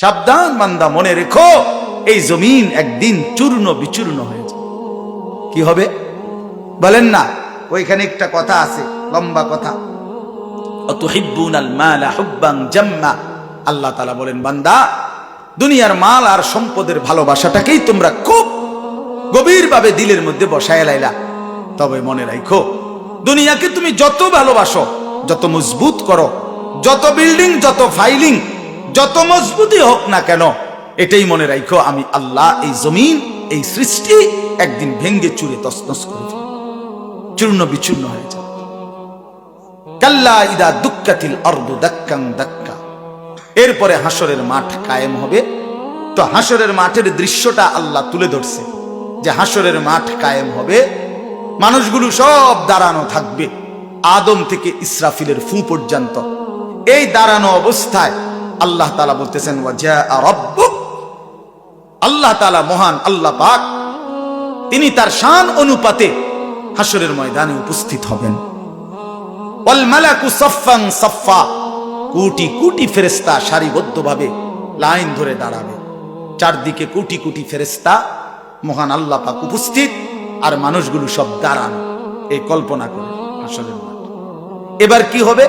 সাবধান বান্দা, মনে রেখো, এই জমিন একদিন চূর্ণ বিচূর্ণ হয়ে যাবে। কি হবে? বলেন না, ওইখানে একটা কথা আছে, লম্বা কথা। আল্লাহ তাআলা বলেন, বান্দা, দুনিয়ার মাল আর সম্পদের ভালোবাসাটাকেই তোমরা খুব গভীরভাবে দিলের মধ্যে বসায় লাইলা। তবে মনে রাখো দুনিয়াকে তুমি যত ভালোবাসো, যত মজবুত করো, যত বিল্ডিং, যত ফাইলিং যত মজবুতই হোক না কেন, এটাই মনে রাখো আমি আল্লাহ এই জমিন, এই সৃষ্টি একদিন ভেঙ্গে চুরে তসনস করে। চূর্ণ বিচূর্ণ হয়ে যাবে। কাল্লা ইদা দুক্কাতিল অর্দ দাক্কাং দাক্কা। এরপরে হাসরের মাঠ কায়েম হবে। তো হাসরের মাঠের দৃশ্যটা আল্লাহ তুলে ধরছে, যে হাসরের মাঠ কায়েম হবে, মানুষগুলো সব দাঁড়ানো থাকবে, আদম থেকে ইসরাফিলের ফু পর্যন্ত। এই দাঁড়ানো অবস্থায় আল্লাহ তালা বলতেছেন আল্লাহ তালা মহান, আল্লাহ পাক, তিনি তার শান অনুপাতে হাসরের ময়দানে উপস্থিত হবেন। ফেরেশতা সারিবদ্ধভাবে লাইন ধরে দাঁড়াবে। চারদিকে কোটি কোটি ফেরেশতা, মহান আল্লাহ পাক উপস্থিত, আর মানুষগুলো সব দাঁড়ানো। এই কল্পনা করে এবার কি হবে?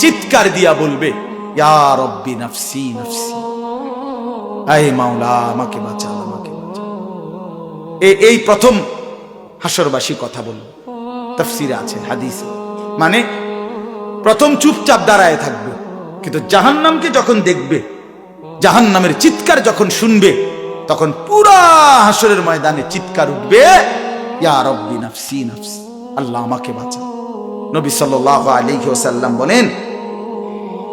চিৎকার দিয়া বলবে আমাকে আমাকে এই প্রথম হাসরবাসী কথা বলবে তফসিরে আছে, হাদিস। মানে প্রথম চুপচাপ দাঁড়ায় থাকবে, কিন্তু জাহান্নামকে যখন দেখবে, জাহান্নামের চিৎকার যখন শুনবে, তখন পুরা হাসরের ময়দানে চিৎকার উঠবে আল্লাহ আমাকে বাঁচা নবী সাল্লাল্লাহু আলাইহি ওয়াসাল্লাম বলেন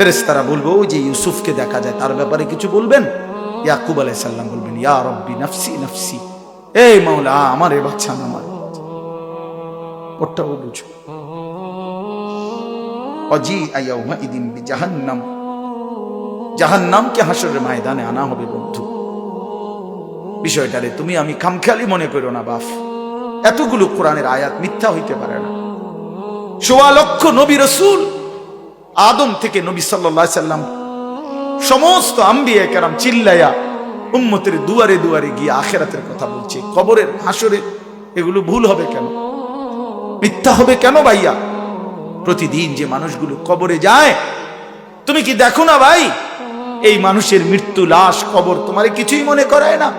ফেরেস্তারা বলব, ওই যে ইউসুফকে দেখা যায়, তার ব্যাপারে কিছু বলবেন? ইয়াকুব আলাইসাল্লাম বলবেন, ইয়া রব্বি নাফসি নাফসি। এই মাওলা, আমার এ বাচ্চা না, আমার। ওরটাও বুঝো অজি আয়াউমা ইদিন বি জাহান্নাম জাহান্নামকে হাসরের ময়দানে আনা হবে, বন্ধু। বিষয়টারে তুমি আমি খামখেয়ালি মনে করো না বাফ এতগুলো কোরআনের আয়াত মিথ্যা হইতে পারে না। সোয়া লক্ষ নবী রসুল আদম থেকে নবী সাল্লাম সমস্ত আম্বিয়া কেরাম চিল্লাইয়া উম্মতের দুয়ারে দুয়ারে গিয়ে আখেরাতের কথা বলছে। কবরের হাসরে এগুলো ভুল হবে কেন? মিথ্যা হবে কেন ভাইয়া? প্রতিদিন যে মানুষগুলো কবরে যায়, তুমি কি দেখো না ভাই? এই মানুষের মৃত্যু লাশ কবর তোমার কিছুই মনে করায় না।